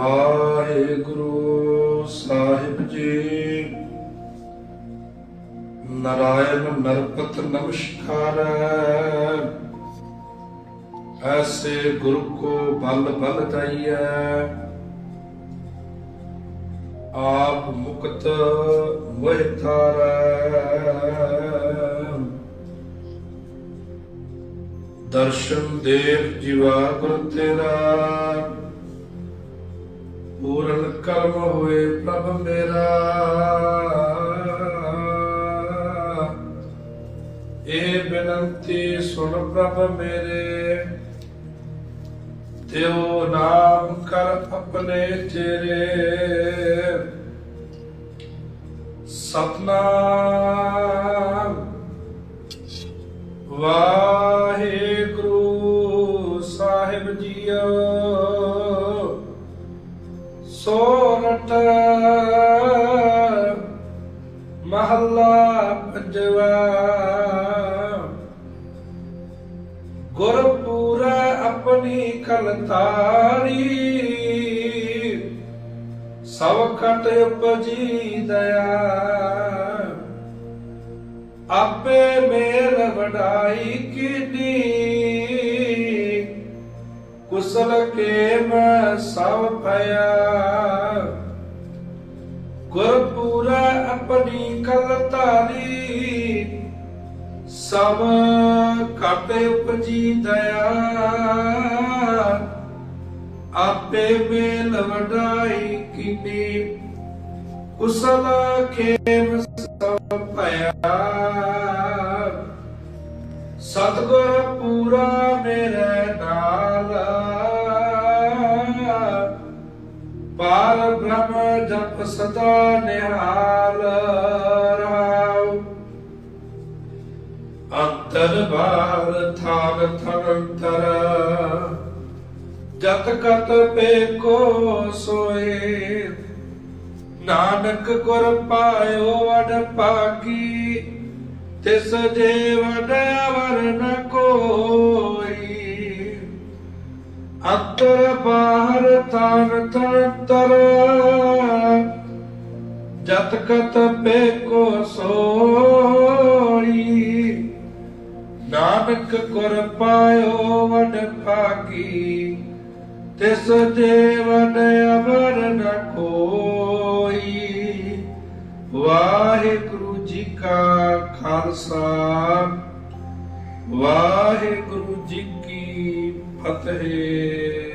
ਵਾਹਿਗੁਰੂ ਸਾਹਿਬ ਜੀ। ਨਾਰਾਇਣ ਨਰਪਤ ਨਮਸਕਾਰ ਐਸੇ ਗੁਰੂ ਕੋ ਬਲ ਬਲ ਦਈਐ। ਆਪ ਮੁਕਤ ਮੋਹਿ ਥਾਰੈ ਦਰਸ਼ਨ ਦੇਵ ਜੀਵਾ ਗੁਰ ਤੇਰਾ। ਪੂਰਨ ਕਰਮ ਹੋਏ ਪ੍ਰਭ ਮੇਰਾ। ਇਹ ਬੇਨੰਤੀ ਸੁਣ ਪ੍ਰਭ ਮੇਰੇ। ਦਿਓ ਨਾਮ ਕਰ ਆਪਣੇ ਤੇਰੇ ਸਤਨਾਮ। ਵਾਹਿਗੁਰੂ ਸਾਹਿਬ ਜੀਓ। ਸੋਰਠ ਮਹੱਲਾ ਪੰਜਵਾ। ਗੁਰਪੂਰਾ ਆਪਣੀ ਕਲਤਾਰੀ, ਸਭ ਕਟ ਉਪਜੀ ਦਇਆ। ਆਪੇ ਮੇਰ ਵਡਾਈ ਕੀਨੀ ਕੁਸਲ ਕੇ ਮੈਂ ਸਭ ਭਇਆ। ਗੁਰਪੂਰਾ ਆਪਣੀ ਕਲਤਾਰੀ ਸਭ ਘਟ ਉਪਜੀ ਦਇਆ। ਆਪੇ ਮੇਲ ਵਡਾਈ ਕੀਨੀ। ਕੁਸਲ ਖੇਮ ਸਭ ਭਇਆ। ਸਤਗੁਰ ਪੂਰਾ ਮੇਰੇ ਪਾਰ ਬ੍ਰਹਮ ਜਪ ਸਦਾ ਨਿਹਾਲ ਰਹਾਉ ਅੰਤਰ ਬਾਹਰ ਥਾਨ ਥਨੰਤਰ ਜਤ ਕਤ ਪੇ ਕੋ ਸੋਏ। ਨਾਨਕ ਗੁਰ ਪਾਇਓ ਵਡ ਭਾਗੀ। ਤਿਸ ਜੀਵਨ ਅਵਰ ਨ ਅੰਤਰ ਬਾਹਰ ਤਾਨ ਤੰਤਰ ਜਤ ਕਤ ਪੇ ਕੋ ਸੋਈ। ਨਾਨਕ ਗੁਰ ਪਾਇਓ ਵਡ ਭਾਗੀ। ਤਿਸ ਜੀਵਨ ਅਵਰ ਨ ਕੋਈ। ਵਾਹਿਗੁਰੂ ਜੀ ਕਾ ਖਾਲਸਾ। ਵਾਹਿਗੁਰੂ ਜੀ ਕੀ 反正。